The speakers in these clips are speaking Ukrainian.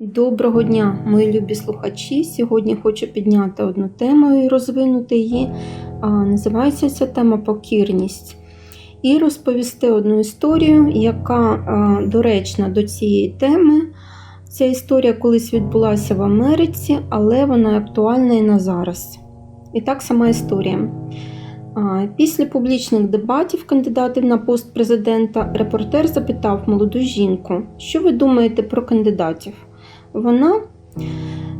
Доброго дня, мої любі слухачі. Сьогодні хочу підняти одну тему і розвинути її. Називається ця тема покірність. І розповісти одну історію, яка доречна до цієї теми. Ця історія колись відбулася в Америці, але вона актуальна і на зараз. І так сама історія. Після публічних дебатів кандидатів на пост президента репортер запитав молоду жінку, що ви думаєте про кандидатів. Вона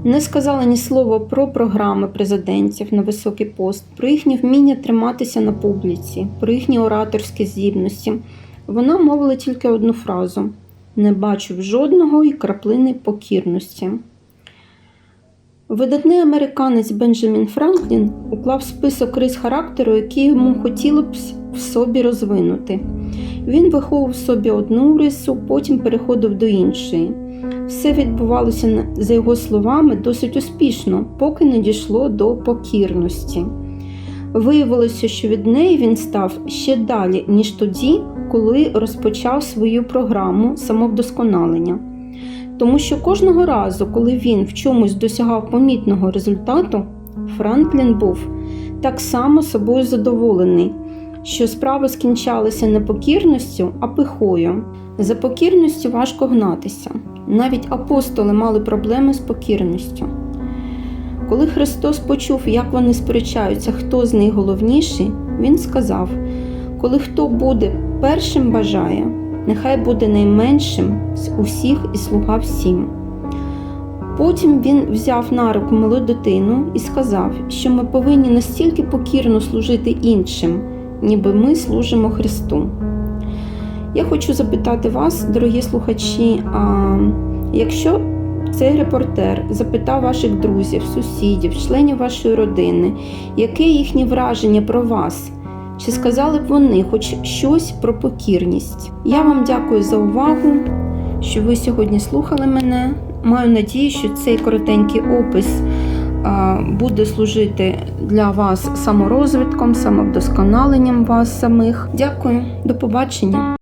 не сказала ні слова про програми президентів на високий пост, про їхнє вміння триматися на публіці, про їхні ораторські здібності. Вона мовила тільки одну фразу: не бачу жодного і краплини покірності. Видатний американець Бенджамін Франклін уклав список рис характеру, які йому хотіло б в собі розвинути. Він виховував собі одну рису, потім переходив до іншої. Все відбувалося, за його словами, досить успішно, поки не дійшло до покірності. Виявилося, що від неї він став ще далі, ніж тоді, коли розпочав свою програму самовдосконалення. Тому що кожного разу, коли він в чомусь досягав помітного результату, Франклін був так само собою задоволений, що справи скінчалися не покірністю, а пихою. За покірністю важко гнатися. Навіть апостоли мали проблеми з покірністю. Коли Христос почув, як вони сперечаються, хто з них головніший, Він сказав: коли хто буде першим бажає, нехай буде найменшим з усіх і слуга всім. Потім він взяв на руку малу дитину і сказав, що ми повинні настільки покірно служити іншим, ніби ми служимо Христу. Я хочу запитати вас, дорогі слухачі, а якщо цей репортер запитав ваших друзів, сусідів, членів вашої родини, яке їхнє враження про вас? Чи сказали б вони хоч щось про покірність? Я вам дякую за увагу, що ви сьогодні слухали мене. Маю надію, що цей коротенький опис буде служити для вас саморозвитком, самовдосконаленням вас самих. Дякую, до побачення.